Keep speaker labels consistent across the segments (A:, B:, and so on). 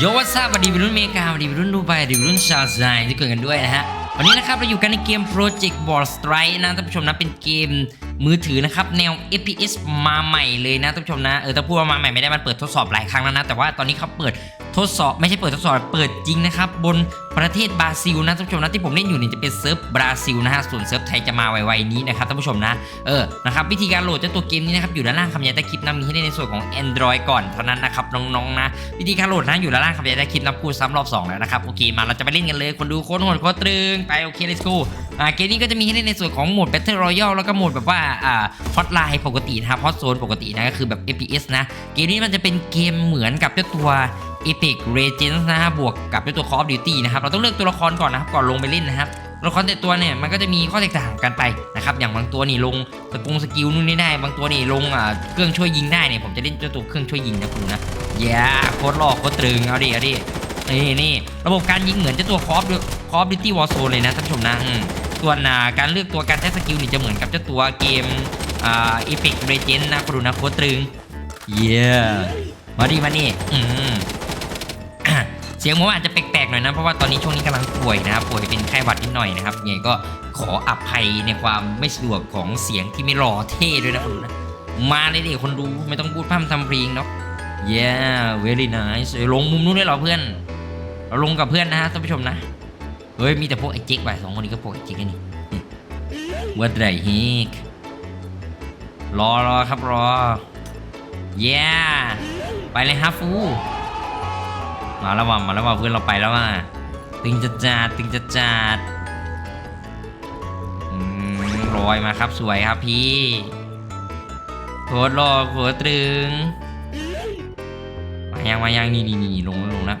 A: โยวัสซาบดีวัยรุ่นเมกาบดีวัยรุ่นดูไบดีวัยรุ่นชาวไซที่เกิดกันด้วยนะฮะวันนี้นะครับ เราอยู่กันในเกม Project Ball Strike นะท่านผู้ชมนะเป็นเกมมือถือนะครับ แนว FPS มาใหม่เลยนะท่านผู้ชมนะ เออถ้าพูดว่ามาใหม่ไม่ได้มันเปิดทดสอบหลายครั้งแล้วนะ แต่ว่าตอนนี้เขาเปิด ทดสอบไม่ใช่เปิดทดสอบเปิดจริงนะครับบนประเทศบราซิลนะท่านผู้ชมนะที่ผมเล่นอยู่นี่จะเป็นเซิร์ฟบราซิลนะฮะส่วนเซิร์ฟไทยจะมาไวๆนี้นะครับท่านผู้ชมนะเออนะครับวิธีการโหลดเจ้าตัวเกมนี้นะครับอยู่ด้านล่างคำยันใต้คลิปนะมีให้เล่นในส่วนของ Android ก่อนเท่านั้นนะครับน้องๆนะวิธีการโหลดนะอยู่ด้านล่างคำยันใต้คลิปนะพูดซ้ำรอบสองแล้วนะครับโอเคมาเราจะไปเล่นกันเลยคนดูโคตรโหดโคตรตรึงไปโอเค let's go อ่าเกมนี้ก็จะมีให้เล่นในส่วนของโหมด Battle Royale แล้วก็โหมดแบบว่าอ่าฮอตไลน์ปกตินะครับฮอตโซนปกตินะก็คือแบบ FPS นะเกมนี้มันจะเป็นเกมเหมือนกับเจ้าตัว Epic Legends นะฮะบวกกับเจ้าตัว Call of Duty นะครับเราต้องเลือกตัวละครก่อนนะครับก่อนลงไปเล่นนะครับตัวละครแต่ตัวเนี่ยมันก็จะมีข้อแตกต่างกันไปนะครับอย่างบางตัวนี่ลงสกุงสกิลนู่นนี่ได้ บางตัวนี่ลงอ่าเครื่องช่วยยิงได้เนี่ยผมจะเล่นเจ้าตัวเครื่องช่วยยิงนะคุณนะแย่โคตรหลอกโคตรตรึงเอาดิเอาดินี่นี่ระบบการยิงเหมือนเจ้าตัว Call of Call of Duty Warzone เลยนะท่านผู้ชมนะส่วนาการเลือกตัวการใช้สกิลนี่จะเหมือนกับเจ้าตัวเกมอ่า Epic Legends นะคุณดูนะโคตรตรึงเย้มาดิมานี่อืม เสียงผมอาจจะแปลกๆหน่อยนะ เพราะว่าตอนนี้ช่วงนี้กำลังป่วยนะครับ ป่วยเป็นไข้หวัดนิดหน่อยนะครับยังไงก็ขออภัยในความไม่สะดวกของเสียงที่ไม่หล่อเท่ด้วยนะคุณดูนะ มาเลยดิคนดูไม่ต้องพูดพร่ำทำเพลงเนาะ yeah very nice ลงมุมนู้นเลยเหรอเพื่อน เราลงกับเพื่อนนะฮะท่านผู้ชมนะ เฮ้ยมีแต่พวกไอ้เจ๊กไปสองคนนี้ก็พวกไอ้เจ๊กกันนี่วัดไรฮิกรอรอครับรอ yeah ไปเลยฮะฟู มาแล้วว่ามาแล้วว่าเพื่อนเราไปแล้วว่ะตึงจัดจัดตึงจัดจัดอืมลอยมาครับสวยครับพี่โคตรรอโคตรตรึงมายังมายังนี่นี่นี่ลงแล้วลงแล้ว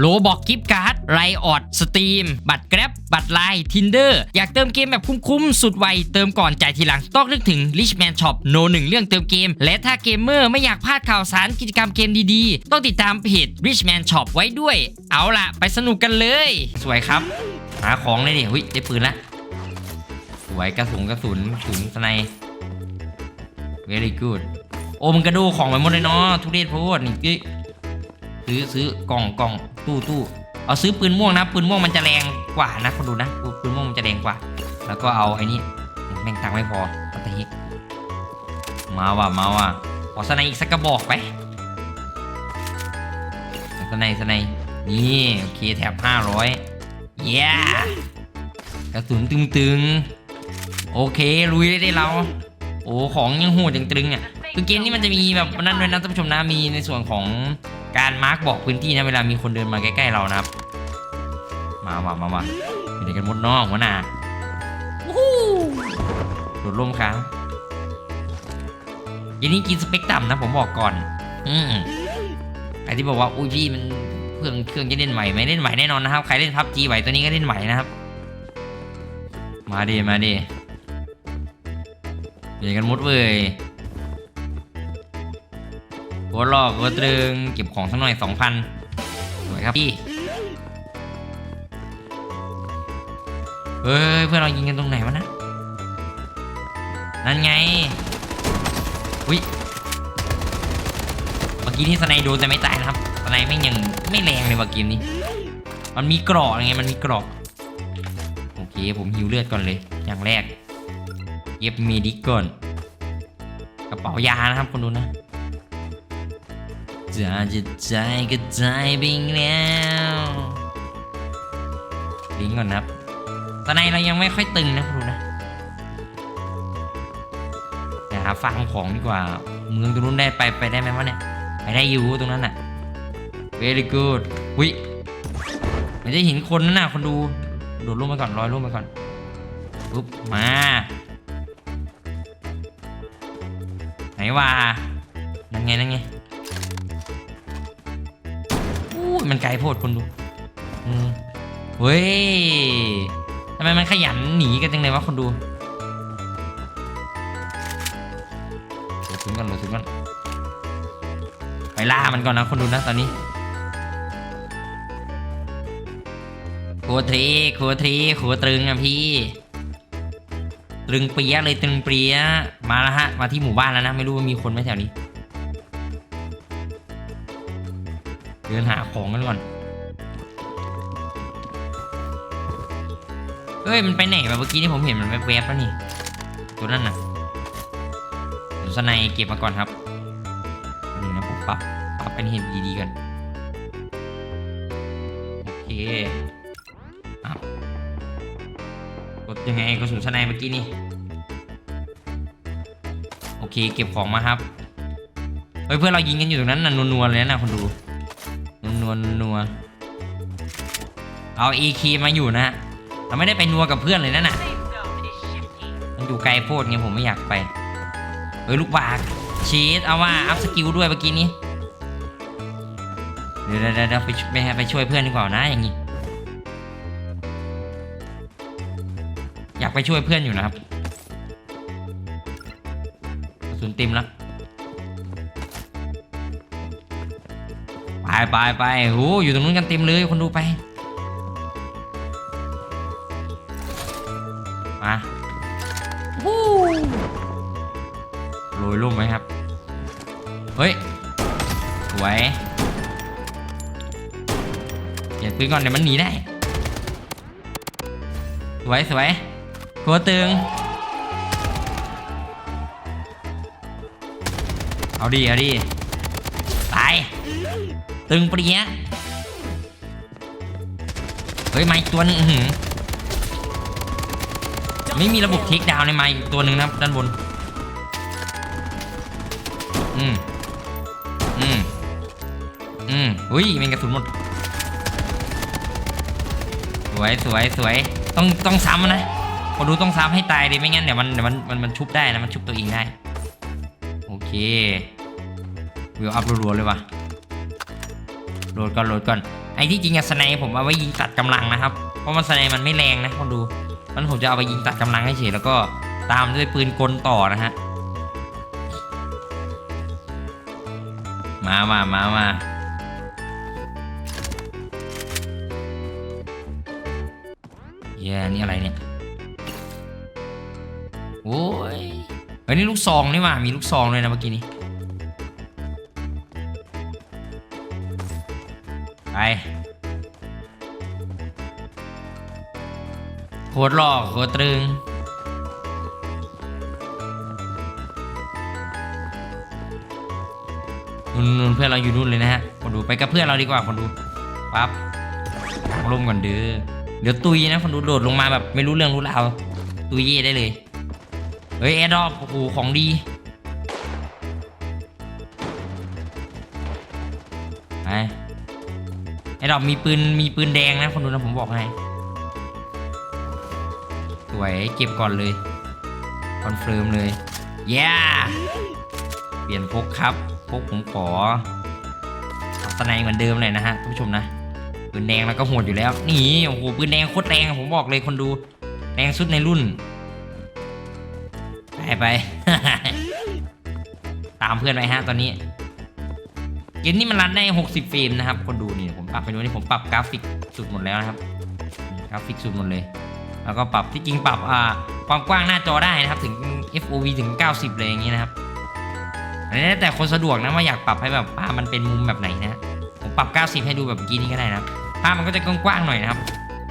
A: โลบอกกิฟต์การ์ดไรออดสตรีมบัตรแกร็บบัตรไลน์ทินเดอร์อยากเติมเกมแบบคุ้มๆ สุดไว เติมก่อนจ่ายทีหลัง ต้องนึกถึง Richman Shop โนหนึ่งเรื่องเติมเกม และถ้าเกมเมอร์ไม่อยากพลาดข่าวสารกิจกรรมเกมดีๆ ต้องติดตามเพจ Richman Shop ไว้ด้วย เอาล่ะ ไปสนุกกันเลย สวยครับ หาของเลยดิหุ้ยได้ปืนละสวยกระสุนกระสุนถุงสไน very good โอ้มันกระโดดของไปหมดเลยเนาะทุเรศโพดนี่ ซื้อซื้อกล่องกล่องตู้ตู้เอาซื้อปืนม่วงนะปืนม่วงมันจะแรงกว่านะคนดูนะปืนม่วงมันจะแรงกว่า แล้วก็เอาไอ้นี่แม่งตังไม่พอปัตตาฮิกมาว่ะมาว่ะขอสไนอีกสักกระบอกไปสไนสไนนี่โอเคแถบ500เย้กระสุนตึงๆโอเคลุยได้ได้เราโอ้ของยังโหดยังตรึงอะคือเกมนี้มันจะมีแบบนั่นด้วยนะท่านผู้ชมนะมีในส่วนของ การมาร์กบอกพื้นที่นะเวลามีคนเดินมาใกล้ๆเรานะครับ มามามามาอยู่ในกันมดนองหัวหน้าวู้ฮู้โดร่มค้างเกมนี้กินสเปกต่ำนะผมบอกก่อน อืมใครที่บอกว่าอุ้ยพี่มันเครื่องเครื่องจะเล่นใหม่ไหมเล่นใหม่แน่นอนนะครับ ใครเล่นพับจีไหวตัวนี้ก็เล่นใหม่นะครับ มาดิมาดิเปลี่ยนกันมดเว้ย หัวลอกหัวตรึงเก็บของสักหน่อยสองพันสวยครับพี่เฮ้ยเพื่อนเรายิงกันตรงไหนวะนะนั่นไงอุ้ยเมื่อกี้นี่สไนโดนแต่ไม่ตายนะครับสไนไม่ยังไม่แรงเลยว่ะเกมนี้ มันมีกรอกไงมันมีกรอกโอเคผมหิวเลือดก่อนเลย อย่างแรกเก็บเมดิกก่อนกระเป๋ายานะครับคนดูนะ จะจะใจก็ใจบิงแล้วลิงก่อนนะครับ ตอนในเรายังไม่ค่อยตึงนะคุณดูนะเดี๋ยวหาฟาร์มของดีกว่า เมืองตรงนู้นได้ไปไปได้ไหมวะเนี่ย ไปได้อยู่ตรงนั้นน่ะ very good วิมันจะเห็นคนน่ะคนดู โดดร่มไปก่อนลอยร่มไปก่อนปุ๊บมาไหนว่านั่นไงนั่นไง มันไกลโพดคนดูอืมเว้ยทำไมมันขยันหนีกันจังเลยวะคนดูโหลดถึงกันโหลดถึงกันไปล่ามันก่อนนะคนดูนะตอนนี้โคตรเทโคตรเทโคตรตรึงอะพี่ตรึงเปียเลยตรึงเปียมาแล้วฮะ มาที่หมู่บ้านแล้วนะ ไม่รู้ว่ามีคนไหมแถวนี้ เดินหาของกันก่อนเฮ้ย มันไปไหนวะเมื่อกี้นี่ผมเห็นมันแวบๆแล้วนี่ ตัวนั่นน่ะสไนด์เก็บมาก่อนครับนี่นะผมปรับปรับเป็นเห็นดีๆกัน โอเคกดยังไงกระสุนสไนเมื่อกี้นี่ โอเค เก็บของมาครับ เฮ้ย เพื่อนเรายิงกันอยู่ตรงนั้นน่ะนัวๆเลยนะคนดู นัวนัวเอา EK มาอยู่นะเราไม่ได้ไปนัวกับเพื่อนเลยนั่นน่ะมันอยู่ไกลโพดไงผมไม่อยากไปเฮ้ยลูกบากชีสเอาว่าอัพสกิลด้วยเมื่อกี้นี้เดี๋ยวเดี๋ยวไปไปไปช่วยเพื่อนดีกว่านะอย่างงี้อยากไปช่วยเพื่อนอยู่นะครับสุนต็มแล้ว ไปไปไปโอ้อยู่ตรงนู้นกันเต็มเลยคนดูไป มาวู้โรยลุ่มไหมครับ เฮ้ย สวยเปลี่ยนปืนก่อนเดี๋ยวมันหนีได้ สวยสวยหัวตึง เอาดีเอาดี ตาย ตึงเปรี้ยเฮ้ยไมาอีกตัวนึงไม่มีระบบเทคดาวในไมาอีกตัวหนึ่งนะครับด้านบน อืม อืม อืมอุ้ยแมงกระสุนหมด สวยสวยสวย ต้องต้องซ้ำนะพอดูต้องซ้ำให้ตายเลยไม่งั้นเดี๋ยวมันเดี๋ยวมันมันมันชุบได้นะมันชุบตัวเองได้ โอเควิวอัพรัวๆเลยว่ะ โหลดก่อนโหลดก่อนไอ้ที่จริงอะสไนป์ผมเอาไว้ยิงตัดกำลังนะครับ เพราะมันสไนป์มันไม่แรงนะคนดู มันผมจะเอาไปยิงตัดกำลังให้เฉยแล้วก็ตามด้วยปืนกลต่อนะฮะมามามามาเย้นี่อะไรเนี่ยโอ้ยเฮ้ยนี่ลูกซองนี่หว่ามีลูกซองเลยนะเมื่อกี้นี้ ไปโคตรหล่อโคตรตรึงนู่นเพื่อนเราอยู่นู่นเลยนะฮะคนดูไปกับเพื่อนเราดีกว่าคนดูปั๊บลงก่อนเด้อเดี๋ยวตุยนะคนดูโดดลงมาแบบไม่รู้เรื่องรู้ราวตุยเย่ได้เลยเฮ้ยแอร์ดรอปโอ้โหของดีไป ดอปมีปืนมีปืนแดงนะคนดูนะผมบอกให้สวยเก็บก่อนเลยคอนเฟิร์มเลยเย้เปลี่ยนพกครับพวกผมขอเอาสไนเหมือนเดิมเลยนะฮะท่านผู้ชมนะปืนแดงแล้วก็โหดอยู่แล้ว นี่โอ้โหปืนแดงโคตรแรงผมบอกเลยคนดูแรงสุดในรุ่นไปไป ตามเพื่อนไปฮะตอนนี้ กมนี้มันรันได้ 60 เฟรมนะครับ คนดูนี่ผมปรับไปดูนี่ผมปรับกราฟิกสุดหมดแล้วนะครับ กราฟิกสุดหมดเลย แล้วก็ปรับที่จริงปรับอ่าความกว้างหน้าจอได้นะครับ ถึง FOV ถึง 90 เลยอย่างนี้นะครับอันนี้แล้วแต่คนสะดวกนะว่าอยากปรับให้แบบภาพมันเป็นมุมแบบไหนนะ ผมปรับ 90 ให้ดูแบบกี้นี้ก็ได้นะภาพมันก็จะกว้างๆหน่อยนะครับ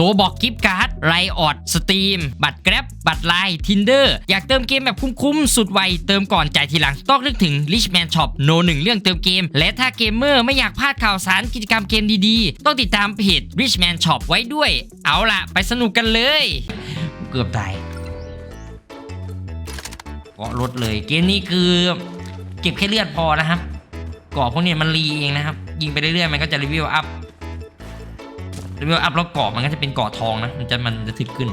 A: ลบอกกิฟต์การ์ดไลออดสตรีมบัตรแกร็บบัตรไลน์ทินเดอร์อยากเติมเกมแบบคุ้มๆ สุดไว เติมก่อนจ่ายทีหลัง ต้องนึกถึง Richman Shop โนหนึ่งเรื่องเติมเกม และถ้าเกมเมอร์ไม่อยากพลาดข่าวสารกิจกรรมเกมดีๆ ต้องติดตามเพจ Richman Shop ไว้ด้วย เอาล่ะ ไปสนุกกันเลย เกือบตายเกาะรถเลยเกมนี้คือ เก็บแค่เลือดพอนะครับเกาะพวกนี้มันรีเองนะครับ ยิงไปเรื่อยๆมันก็จะรีวิวอัพ รีวิวอัพแล้วเกาะมันก็จะเป็นเกาะทองนะ มันจะมันจะถึกขึ้น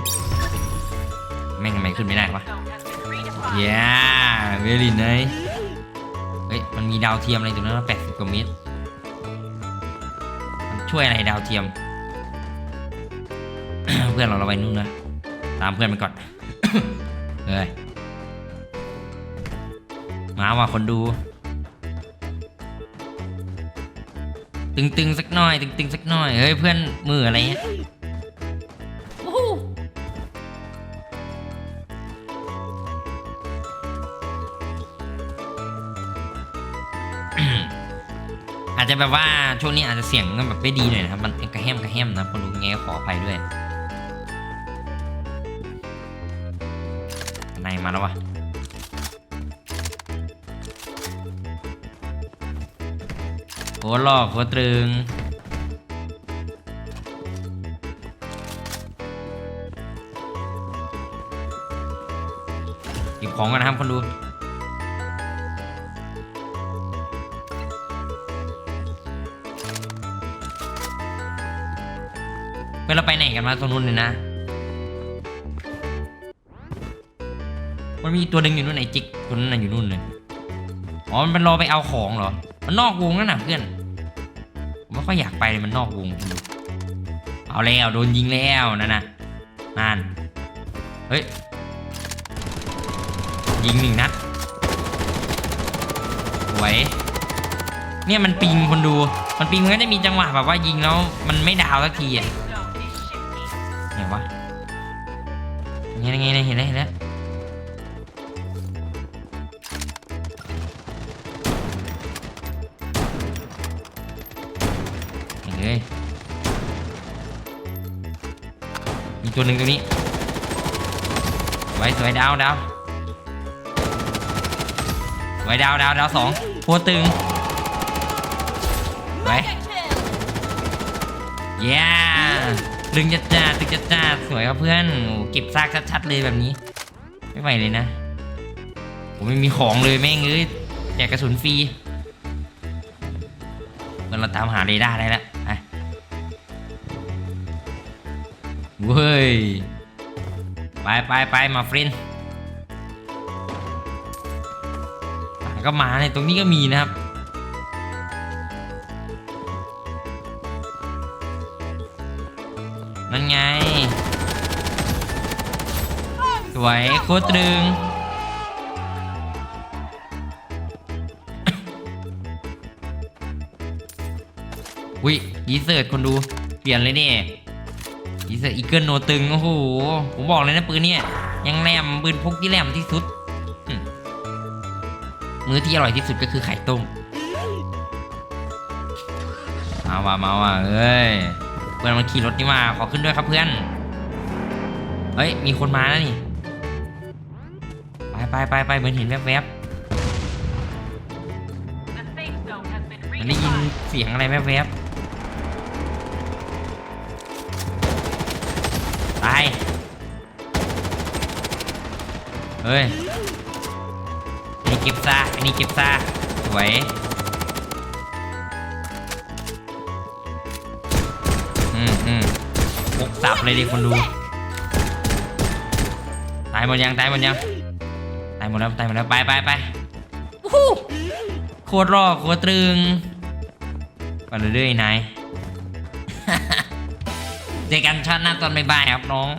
A: แม่งทำไมขึ้นไม่ได้วะ yeah very nice เฮ้ย มันมีดาวเทียมอะไรตรงนั้นแปดสิบกว่าเมตร มันช่วยอะไรดาวเทียม เพื่อนเราเราไปนู่นนะ ตามเพื่อนไปก่อน เฮ้ย มาว่ะคนดู ตึงๆสักหน่อย ตึงๆสักหน่อยเฮ้ยเพื่อนมืออะไรเงี้ยอาจจะแบบว่าช่วงนี้อาจจะเสียงแบบไม่ดีหน่อยนะครับ มันกระแฮมกระแฮมนะคนดูไงก็ขออภัยด้วยในมาแล้ววะ โคตรหลอกโคตรตรึงเก็บของกันนะครับคนดูเวลาไปไหนกันมาตรงนู้นเลยนะ มันมีตัวหนึ่งอยู่นู่นไอ้จิกตัวนั้นอยู่นู่นเลย อ๋อ มันเป็นรอไปเอาของเหรอ มันนอกวงนั่นน่ะเพื่อน ค่อยอยากไปเลยมันนอกวงคุณดูเอาแล้วโดนยิงแล้วนั่นน่ะนั่นเฮ้ยยิงหนึ่งนัดสวยเนี่ยมันปิงคนดู มันปิงมันก็จะมีจังหวะแบบว่ายิงแล้วมันไม่ดาวสักทีอะไหนวะยังไงไงเห็นแล้วเห็นแล้ว มีตัวหนึ่งตรงนี้สวยสวยดาวดาวสวยดาวดาวดาวสองโคตรตึงสวยเย้ดึงจัดจ้าดึงจัดจ้าสวยครับเพื่อนเก็บซากชัดๆเลยแบบนี้ ไม่ไหวเลยนะผมไม่มีของเลยแม่งเอ้ยแจกกระสุนฟรีเมื่อเราตามหาเรดาร์ได้แล้วไป เว้ย ไปไปไปมาเฟรนก็มาเนี่ยตรงนี้ก็มีนะครับ นั่นไง สวยโคตรตรึงอุ้ยยีเสิร์ตคนดู เปลี่ยนเลยเนี่ ยยีเสิร์ตอีเกิลโนตึง โอ้โห ผมบอกเลยนะปืนเนี่ย ยังแหลมปืนพกที่แหลมที่สุดอืมมื้อที่อร่อยที่สุดก็คือไข่ต้มมาว่ะมาว่ะเอ้ย เพื่อนมันขี่รถนี่มาขอขึ้นด้วยครับเพื่อน เฮ้ย มีคนมาแล้วนี่ ไปไปไปไปเหมือนเห็นแวบๆมันได้ยินเสียงอะไรแวบๆ ตายเฮ้ยอันนี้เก็บซากอันนี้เก็บซากสวยอืมอืมพกสับเลยดิคนดูตายหมดยังตายหมดยังตายหมดแล้วตายหมดแล้วไปไปไปอู้หูโคตรรอโคตรตรึงไปเรื่อยๆนาย เจอกันชาติหน้าตอนบ่ายๆครับน้อง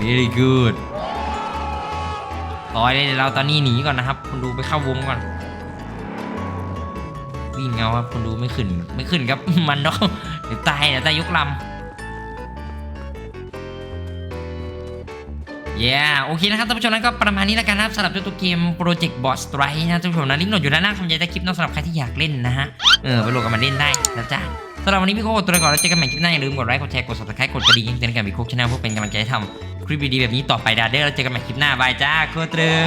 A: very good ต่อยเลยเดี๋ยวเราตอนนี้หนีก่อนนะครับคนดูไปเข้าวงก่อนวิ่งเงาครับคนดูไม่ขึ้นไม่ขึ้นครับ มันเนาะเดี๋ยวตายเดี๋ยวตายยกลำ ย้โอเคนะครับท่านผู้ชมนั้นก็ประมาณนี้แล้วกันนะครับสำหรับตัวเกม Project Boss Strike นะท่านผู้ชมนะลิงก์โหลดอยู่ด้านล่างคำใหญ่ใต้คลิปนะสำหรับใครที่อยากเล่นนะฮะเออไปโหลดกันมาเล่นได้นะจ๊ะสำหรับวันนี้พี่โคกตัวก่อนแล้วเจอกันใหม่คลิปหน้าอย่าลืมกดไลค์กดแชร์กด subscribe กดกระดิ่งแจ้งเตือนกันพี่โคกชาแนลเพื่อเป็นกำลังใจให้ทำคลิปดีๆแบบนี้ต่อไปดาเด้อแล้วเจอกันใหม่คลิปหน้าบายจ้าโคตรึง